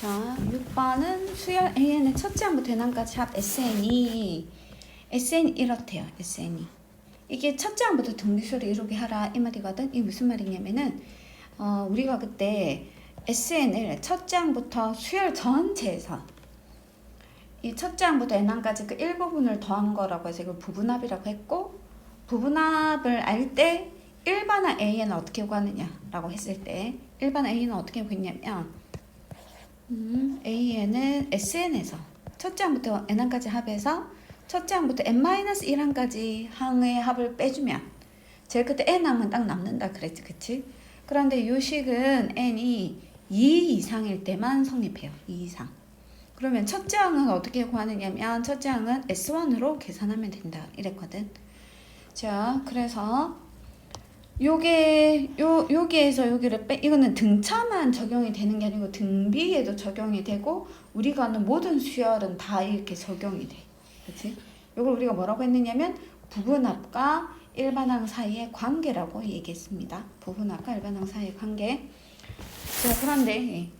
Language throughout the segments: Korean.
자, 6번은 수열 AN의 첫째 항부터 대난까지 합 SN이 SN이 이렇대요. SN이 이게 첫째 항부터 등비수를 이루게 하라 이 말이거든. 이게 무슨 말이냐면은 어, 우리가 그때 SN을 첫째 항부터 수열 전체에서 이 첫째 항부터 n항까지 그 일부분을 더한 거라고 해서 이걸 부분합이라고 했고 부분합을 알 때 일반항 AN은 어떻게 구하느냐라고 했을 때 일반항 AN은 어떻게 구했냐면 음, AN은 SN에서 첫째 항부터 n항까지 합해서 첫째 항부터 n-1항까지 항의 합을 빼주면 제일 그때 n항은 딱 남는다 그랬지 그치? 그런데 이 식은 n이 2 이상일 때만 성립해요 2 이상. 그러면 첫째 항은 어떻게 구하느냐면 첫째 항은 S1으로 계산하면 된다 이랬거든. 자 그래서 요게 요 여기에서 여기를 빼 이거는 등차만 적용이 되는 게 아니고 등비에도 적용이 되고 우리가 하는 모든 수열은 다 이렇게 적용이 돼. 그렇지? 이걸 우리가 뭐라고 했느냐면 부분합과 일반항 사이의 관계라고 얘기했습니다. 부분합과 일반항 사이의 관계. 자, 그런데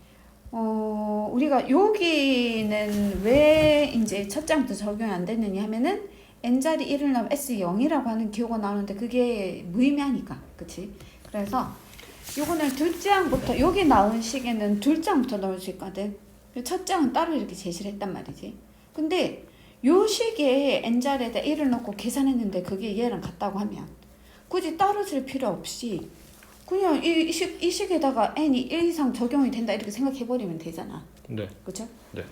어, 우리가 여기는 왜 이제 첫 장부터 적용이 안 됐느냐 하면은 n자리 1을 넣으면 S0이라고 하는 기호가 나오는데 그게 무의미하니까. 그치? 그래서 요거는 둘째 항부터 여기 나온 식에는 둘째 항부터 넣을 수 있거든. 첫 장은 따로 이렇게 제시를 했단 말이지. 근데 요 식에 n자리에다 1을 넣고 계산했는데 그게 얘랑 같다고 하면 굳이 따로 쓸 필요 없이 그냥 이, 이, 식, 이 식에다가 n이 1 이상 적용이 된다 이렇게 생각해버리면 되잖아. 네. 그쵸? 네.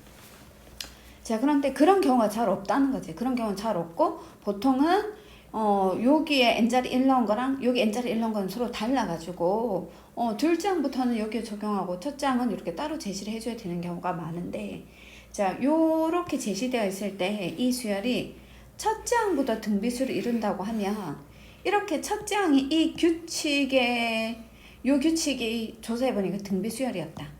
자, 그런데 그런 경우가 잘 없다는 거지. 그런 경우는 잘 없고, 보통은, 어, 여기에 n자리 1 넣은 거랑 여기 n자리 1 넣은 거는 서로 달라가지고, 어, 둘 장부터는 여기에 적용하고, 첫 장은 이렇게 따로 제시를 해줘야 되는 경우가 많은데, 자, 요렇게 제시되어 있을 때 이 수열이 첫 장부터 등비수를 이룬다고 하면, 이렇게 첫 장이 이 규칙에, 요 규칙이 조사해보니까 등비수열이었다.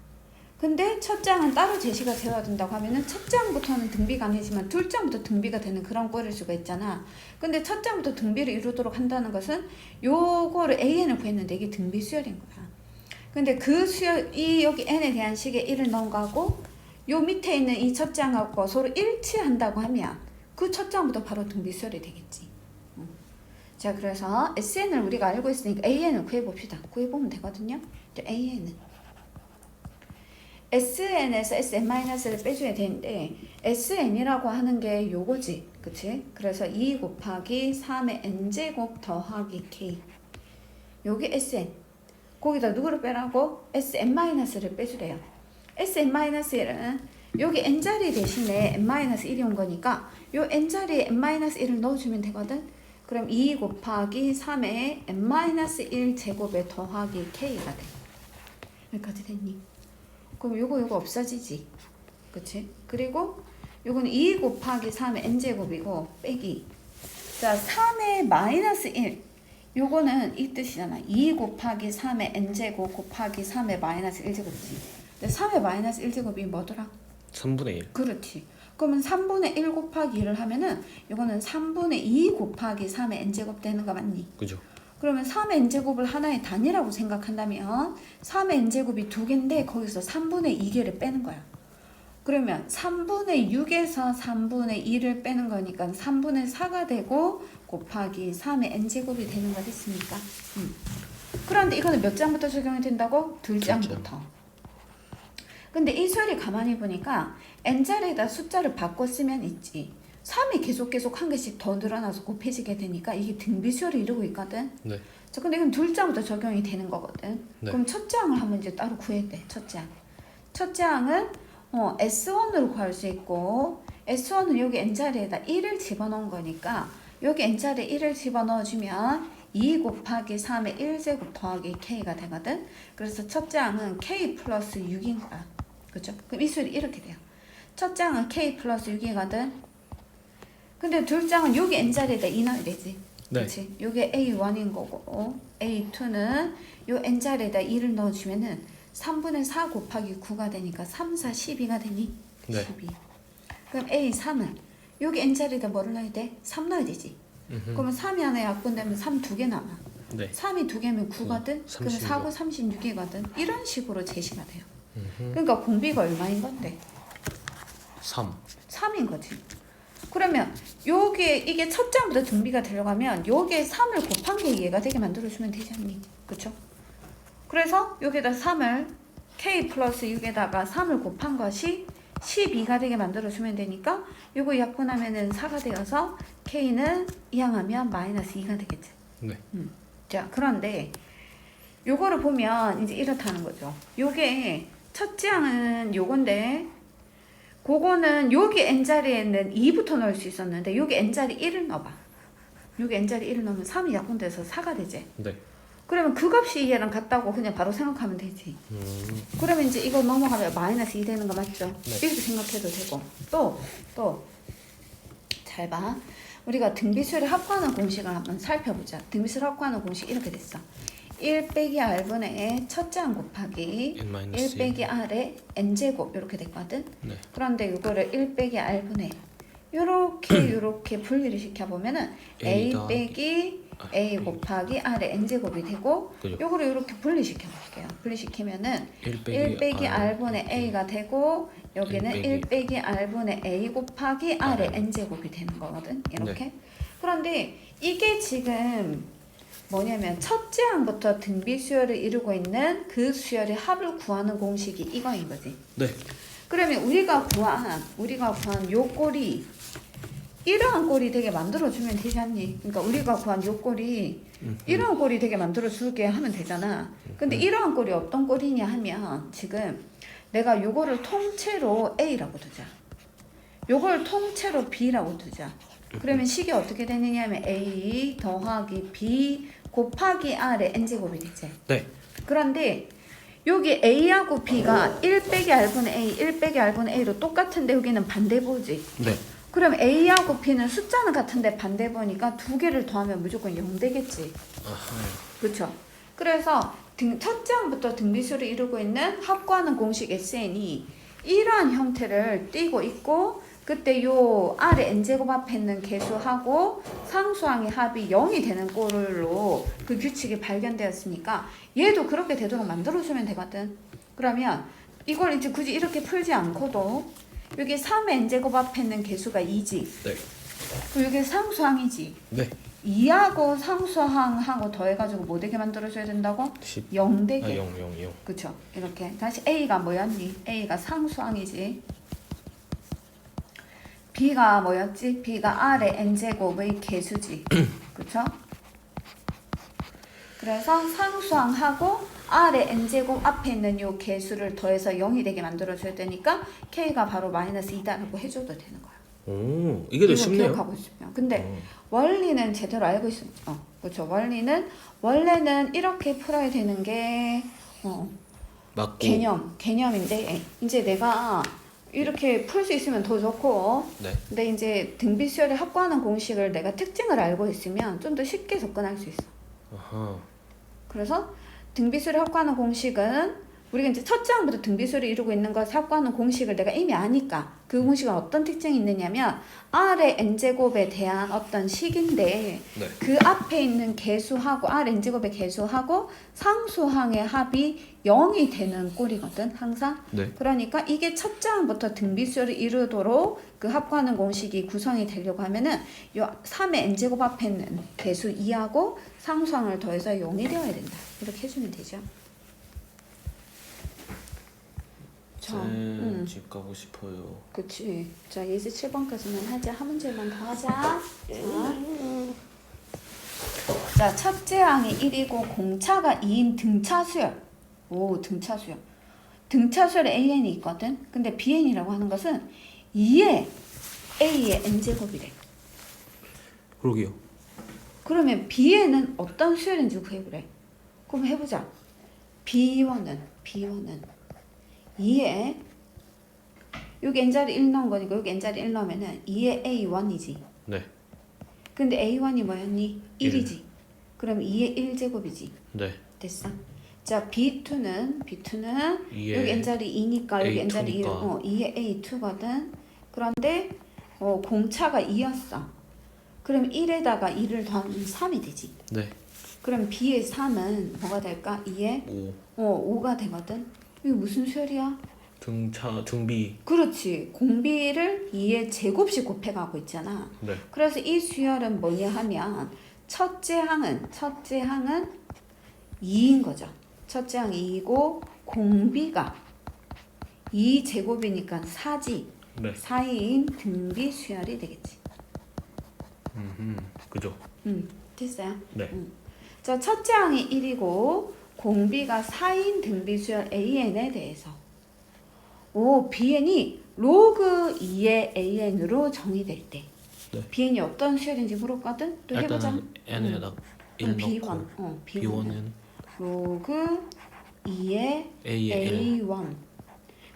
근데 첫 장은 따로 제시가 되어야 된다고 하면은 첫 장부터는 등비가 아니지만 둘 장부터 등비가 되는 그런 꼴일 수가 있잖아. 근데 첫 장부터 등비를 이루도록 한다는 것은 요거를 AN을 구했는데 이게 등비 수열인 거야. 근데 그 수열 이 여기 n에 대한 식에 1을 넣은 거하고 요 밑에 있는 이 첫 장하고 서로 일치한다고 하면 그 첫 장부터 바로 등비 수열이 되겠지. 음. 자 그래서 SN을 우리가 알고 있으니까 AN을 구해봅시다. 구해보면 되거든요. AN은 SN에서 SN-를 빼줘야 되는데 SN이라고 하는 게 요거지 그치? 그래서 2 곱하기 3의 n제곱 더하기 k 요게 SN 거기다 누구를 빼라고? SN-를 빼주래요 SN-1은 여기 n자리 대신에 n-1이 온 거니까 요 n자리에 n-1을 넣어주면 되거든 그럼 2 곱하기 3의 n-1 제곱에 더하기 k가 돼 여기까지 됐니? 그럼 요거 요거 없어지지. 그치? 그리고 요거는 2 곱하기 3의 n제곱이고 빼기. 자, 3의 마이너스 1. 요거는 이 뜻이잖아. 2 곱하기 3의 n제곱 곱하기 3의 마이너스 1제곱이지. 근데 3의 마이너스 1제곱이 뭐더라? 3분의 1. 그렇지. 그러면 3분의 1 곱하기 1을 하면은 요거는 3분의 2 곱하기 3의 n제곱 되는 거 맞니? 그죠? 그러면 3의 n제곱을 하나의 단위라고 생각한다면 3의 n제곱이 두 개인데 거기서 3분의 2개를 빼는 거야. 그러면 3분의 6에서 3분의 2를 빼는 거니까 3분의 4가 되고 곱하기 3의 n제곱이 되는 거 됐습니까? 음. 그런데 이거는 몇 장부터 적용이 된다고? 둘 장. 장부터. 근데 이 수열이 가만히 보니까 n자리에다 숫자를 바꿔 쓰면 있지. 3이 계속 계속 한 개씩 더 늘어나서 곱해지게 되니까 이게 등비수열을 이루고 있거든. 네. 자, 근데 이건 둘 장부터 적용이 되는 거거든. 네. 그럼 첫 장을 한번 이제 따로 구해야 돼. 첫 장. 첫 장은 어, S1으로 구할 수 있고 S1은 여기 n자리에다 1을 집어넣은 거니까 여기 n자리에 1을 집어넣어주면 2 곱하기 3의 1제곱 더하기 k가 되거든. 그래서 첫 장은 k 플러스 6인 거야. 그죠? 그럼 이 수열이 이렇게 돼요. 첫 장은 k 플러스 6이거든. 근데 둘 장은 여기 n자리에다 2 넣어야 되지. 네. 그렇지. 요게 A1인 거고 A2는 요 n자리에다 2를 넣어주면은 3분의 4 곱하기 9가 되니까 3, 4, 12가 되니? 네. 12. 그럼 A3은 여기 n자리에다 뭐를 넣어야 돼? 3 넣어야 되지. 음흠. 그러면 3이 하나 약분되면 3 두 개 남아. 네. 3이 두 개면 9거든? 그러면 36. 4, 9, 36이거든. 이런 식으로 제시가 돼요. 그러니까 공비가 얼마인 건데? 3. 3인 거지. 그러면 여기에 이게 첫 장부터 등비가 들어가면 여기에 3을 곱한 게 얘가 되게 만들어주면 되지 않니? 그쵸? 그래서 여기다 3을 k 플러스 6에다가 3을 곱한 것이 12가 되게 만들어주면 되니까 요거 약분하면은 4가 되어서 k는 이항하면 마이너스 2가 되겠지. 네. 자, 그런데 요거를 보면 이제 이렇다는 거죠. 요게 첫째 항은 요건데 그거는 여기 n자리에는 2부터 넣을 수 있었는데 여기 n자리 1을 넣어봐. 여기 n자리 1을 넣으면 3이 약분돼서 4가 되지. 네. 그러면 그 값이 얘랑 같다고 그냥 바로 생각하면 되지. 음. 그러면 이제 이거 넘어가면 마이너스 2 되는 거 맞죠? 네. 이렇게 생각해도 되고 또 또 잘 봐. 우리가 등비수를 합하는 공식을 한번 살펴보자. 등비수를 합하는 공식 이렇게 됐어. 1 빼기 r분의 첫째 항 곱하기 n 1 마이너스 빼기 r의 n제곱 이렇게 됐거든. 네. 그런데 이거를 1 빼기 r분의 요렇게 요렇게 분리를 시켜보면은 a A 더하기 빼기 아, a. 곱하기 r의 n제곱이 되고 그죠. 요거를 이렇게 분리시켜 볼게요. 분리시키면은 1 1 빼기 r분의 a가 되고 여기는 1 1 빼기 r분의 a 곱하기 r의 네. n제곱이 되는 거거든. 이렇게. 그런데 이게 지금 뭐냐면 첫째 항부터 등비 수열을 이루고 있는 그 수열의 합을 구하는 공식이 이거인 거지. 네. 그러면 우리가 구한 우리가 구한 요 꼴이 이러한 꼴이 되게 만들어 주면 되지 않니? 그러니까 우리가 구한 요 꼴이 음. 이러한 꼴이 되게 만들어 줄게 하면 되잖아. 근데 이러한 꼴이 어떤 꼴이냐 하면 지금 내가 요거를 통째로 A라고 두자. 요걸 통째로 B라고 두자. 그러면 식이 어떻게 되느냐 하면 A 더하기 B 곱하기 R의 N제곱이 되지. 네. 그런데 여기 A하고 B가 1 빼기 R분의 A, 1 빼기 R분의 A로 똑같은데 여기는 반대보지. 네. 그럼 A하고 B는 숫자는 같은데 반대보니까 두 개를 더하면 무조건 0 되겠지. 아하. 그렇죠. 그래서 등, 첫 장부터 등비수를 이루고 있는 합구하는 공식 SN이 이러한 형태를 띠고 있고 그때 요 아래 n제곱 앞에 있는 개수하고 상수항의 합이 0이 되는 꼴로 그 규칙이 발견되었으니까 얘도 그렇게 되도록 만들어주면 되거든. 그러면 이걸 이제 굳이 이렇게 풀지 않고도 여기 3의 n제곱 앞에 있는 개수가 2지. 네. 그리고 여기 상수항이지. 네. 2하고 상수항하고 더해가지고 뭐 되게 만들어줘야 된다고? 10. 0 아, 되게. 0, 0, 0. 그쵸? 이렇게. 다시 A가 뭐였니? A가 상수항이지. B가 뭐였지? B가 R의 N제곱의 개수지. 그쵸? 그래서 상수항하고 R의 N제곱 앞에 있는 요 개수를 더해서 0이 되게 만들어줘야 되니까 K가 바로 마이너스 2다라고 해줘도 되는 거야. 오, 이게 더 쉽네요. 기억하고 싶으면. 근데 어. 원리는 제대로 알고 있어. 어, 그렇죠. 원리는 원래는 이렇게 풀어야 되는 게 어, 맞고. 개념, 개념인데 이제 내가 이렇게 풀 수 있으면 더 좋고 네. 근데 이제 등비 수열에 합구하는 공식을 내가 특징을 알고 있으면 좀 더 쉽게 접근할 수 있어. 아하. 그래서 등비수를 합구하는 공식은 우리가 이제 첫 장부터 등비수를 이루고 있는 것을 합구하는 공식을 내가 이미 아니까 그 공식은 어떤 특징이 있느냐면 R의 n제곱에 대한 어떤 식인데 네. 그 앞에 있는 개수하고 R n제곱의 개수하고 상수항의 합이 0이 되는 꼴이거든 항상 네. 그러니까 이게 첫 장부터 등비수를 이루도록 그 합구하는 공식이 구성이 되려고 하면은 요 3의 n제곱 앞에 있는 개수 2하고 상수항을 더해서 0이 되어야 된다 이렇게 해주면 되죠 자, 음. 집 가고 싶어요. 그치. 자, 예제 7번까지만 하자. 한 문제만 더 하자. 자. 자, 첫째 항이 1이고 공차가 2인 등차 수열. 오, 등차 수열. 등차 수열에 AN이 있거든. 근데 BN이라고 하는 것은 2의 A의 N제곱이래. 그러게요. 그러면 B에는 어떤 수열인지 구해보래. 그럼 해보자. B1은, B1은 2에 여기 n자리 1 넣은 거니까 여기 n자리 1 넣으면은 2의 A1이지. 네. 근데 A1이 뭐였니? 일. 1이지. 그럼 2의 1제곱이지. 네. 됐어. 자, B2는 B2는 이에 여기 n자리 2니까 여기 n자리 1, A2니까. 어, 2의 A2거든. 그런데 어, 공차가 2였어. 그럼 1에다가 2를 더하면 3이 되지. 네. 그럼 B의 3은 뭐가 될까? 2의 5. 어, 5가 되거든. 이거 무슨 수열이야? 등차 등비. 그렇지. 공비를 2의 제곱씩 곱해가고 있잖아. 네. 그래서 이 수열은 뭐냐 하면 첫째 항은 첫째 항은 2인 거죠. 첫째 항 2이고 공비가 2 제곱이니까 4지. 네. 4인 등비 수열이 되겠지. 음. 그죠. 음, 됐어요. 네. 음. 자, 첫째 항이 1이고 공비가 4인 등비 수열 AN에 대해서 오, BN이 로그 2의 AN으로 정의될 때 네. BN이 어떤 수열인지 물었거든? 또 해보자. 일단은 n에다 음, 1 B1. 넣고 어, B1은 B1은 로그 2의 A에 L. A1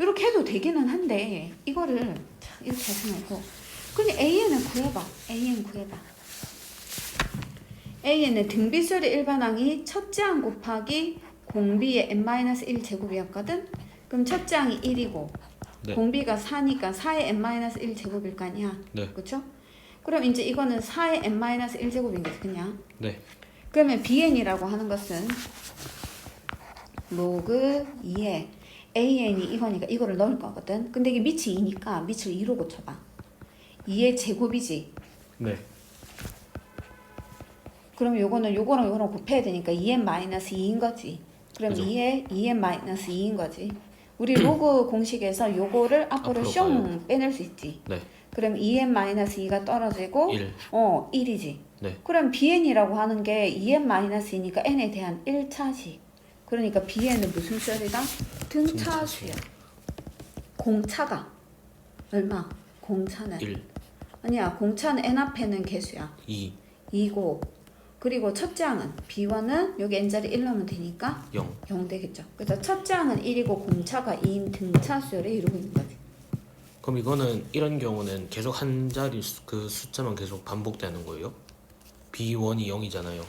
이렇게 해도 되기는 한데 이거를 참 이렇게 하지 말고 그냥 AN을 구해봐 AN 구해봐 AN의 등비수열의 일반항이 첫째 항 곱하기 공비의 n-1 제곱이었거든 그럼 첫째 항이 1이고 네. 공비가 4니까 4의 n-1 제곱일 거 아니야 네. 그쵸? 그럼 이제 이거는 4의 n-1 제곱인 거지 그냥 네. 그러면 bn이라고 하는 것은 로그 2에 an이 이거니까 이거를 넣을 거거든. 근데 이게 밑이 2니까 밑을 2로 고쳐봐. 2의 제곱이지. 네. 그럼 요거는 요거랑 요거랑 곱해야 되니까 2n 마이너스 2인 거지. 그럼 그죠. 2의 2n 마이너스 2인 거지. 우리 로그 공식에서 요거를 앞으로 앞으로 슝 빼낼 수 있지. 네. 그럼 2n 마이너스 2가 떨어지고 1. 어 1이지. 네. 그럼 bn이라고 하는 게 2n 마이너스이니까 n에 대한 1차식. 그러니까 bn은 무슨 수열이다? 등차 수열. 공차가 얼마? 공차는 1. 아니야. 공차는 n 앞에는 개수야. 2. 2고 그리고 첫째 항은 b1은 여기 n자리 1 넣으면 되니까 0. 0 되겠죠. 그래서 첫째 항은 1이고 공차가 2인 등차 수열을 이루고 있는 거지. 그럼 이거는 이런 경우는 계속 한 자리 수, 그 숫자만 계속 반복되는 거예요? B1이 0이잖아요.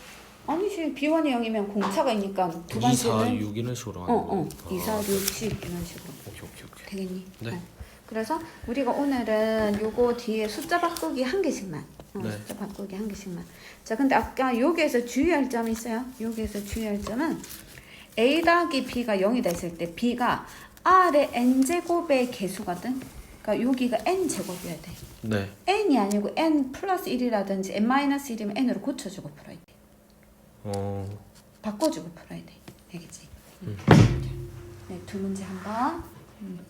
아니지. b1이 0이면 공차가 있니까 두 2, 4, 번째는 6 이런 식으로 어, 하는 어. 거예요? 2, 4, 6, 10 이런 식으로. 오케이 오케이 오케이. 되겠니? 네. 어. 그래서 우리가 오늘은 요거 뒤에 숫자 바꾸기 한 개씩만. 어, 네. 숫자 바꾸기 한 개씩만. 자, 근데 아까 여기에서 주의할 점이 있어요. 여기에서 주의할 점은 a 더하기 b가 0이 됐을 때 b가 r의 n 제곱의 개수거든. 그러니까 여기가 n 제곱이어야 돼. 네. n이 아니고 n 플러스 1이라든지 n 마이너스 1이면 n으로 고쳐주고 풀어야 돼. 어. 바꿔주고 풀어야 돼. 알겠지? 음. 네, 두 문제 한번. 음.